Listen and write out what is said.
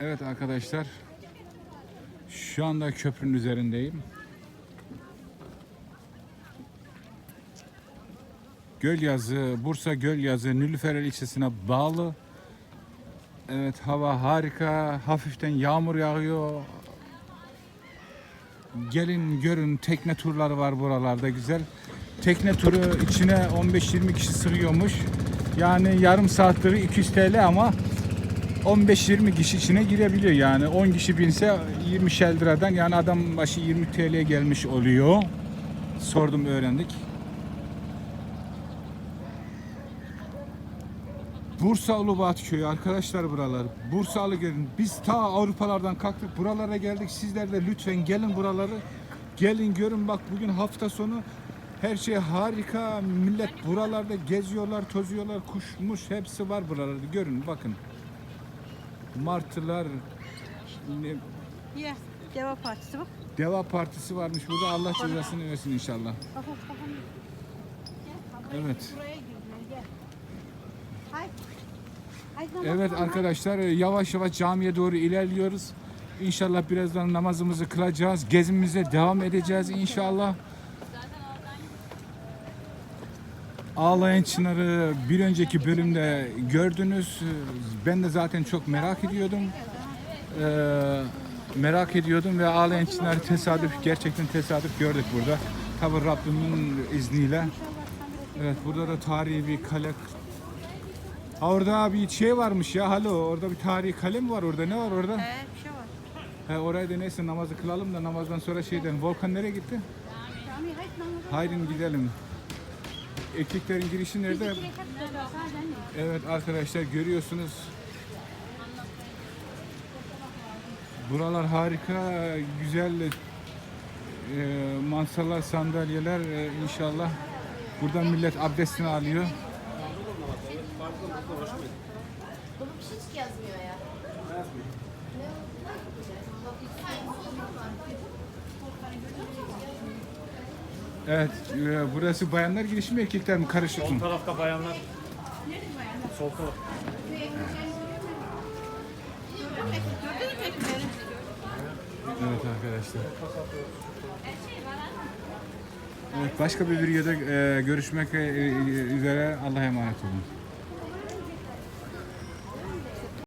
Evet arkadaşlar. Şu anda köprünün üzerindeyim. Gölyazı, Bursa Gölyazı, Nilüferel ilçesine bağlı. Evet hava harika. Hafiften yağmur yağıyor. Gelin görün tekne turları var buralarda güzel. Tekne turu içine 15-20 kişi sığıyormuş. Yani yarım saatleri 200 TL ama 15-20 kişi içine girebiliyor yani 10 kişi binse 20 liradan yani adam başı 20 TL gelmiş oluyor. Sordum öğrendik. Bursa Ulubat Köyü arkadaşlar buralar. Bursalı gelin. Biz ta Avrupalardan kalktık buralara geldik. Sizler de lütfen gelin buraları. Gelin görün bak bugün hafta sonu her şey harika. Millet buralarda geziyorlar, tozuyorlar. Kuşmuş hepsi var buralarda. Görün bakın. Martılar, ne- Ye. Deva Partisi bak. Deva Partisi varmış burada. Allah cezasını versin inşallah. Bak bak bak. Evet. Buraya girdiler gel. Hay. Hay namaz Evet arkadaşlar yavaş yavaş camiye doğru ilerliyoruz. İnşallah birazdan namazımızı kılacağız. Gezimize devam edeceğiz inşallah. Ağlayan Çınar'ı bir önceki bölümde gördünüz. Ben de zaten çok merak ediyordum. Ee, merak ediyordum ve Ağlayan Çınar'ı tesadüf, gerçekten tesadüf gördük burada. Tabi Rabbimin izniyle. Evet burada da tarihi bir kale Ha orada bir şey varmış ya halo orada bir tarihi kale mi var orada ne var orada? Ee, bir şey var. He oraya da neyse namazı kılalım da namazdan sonra şeyden Volkan nereye gitti? Haydi gidelim. Erkeklerin girişi nerede? Evet arkadaşlar görüyorsunuz. Buralar harika, güzel e, mansalar, sandalyeler e, inşallah. Buradan millet abdestini alıyor. Bunu hiç yazmıyor ya. Evet, e, burası bayanlar girişi mi erkekler mi karışık mı? Sol tarafta bayanlar. Sol taraf. Evet arkadaşlar. Evet, başka bir videoda e, görüşmek e, üzere. Allah'a emanet olun.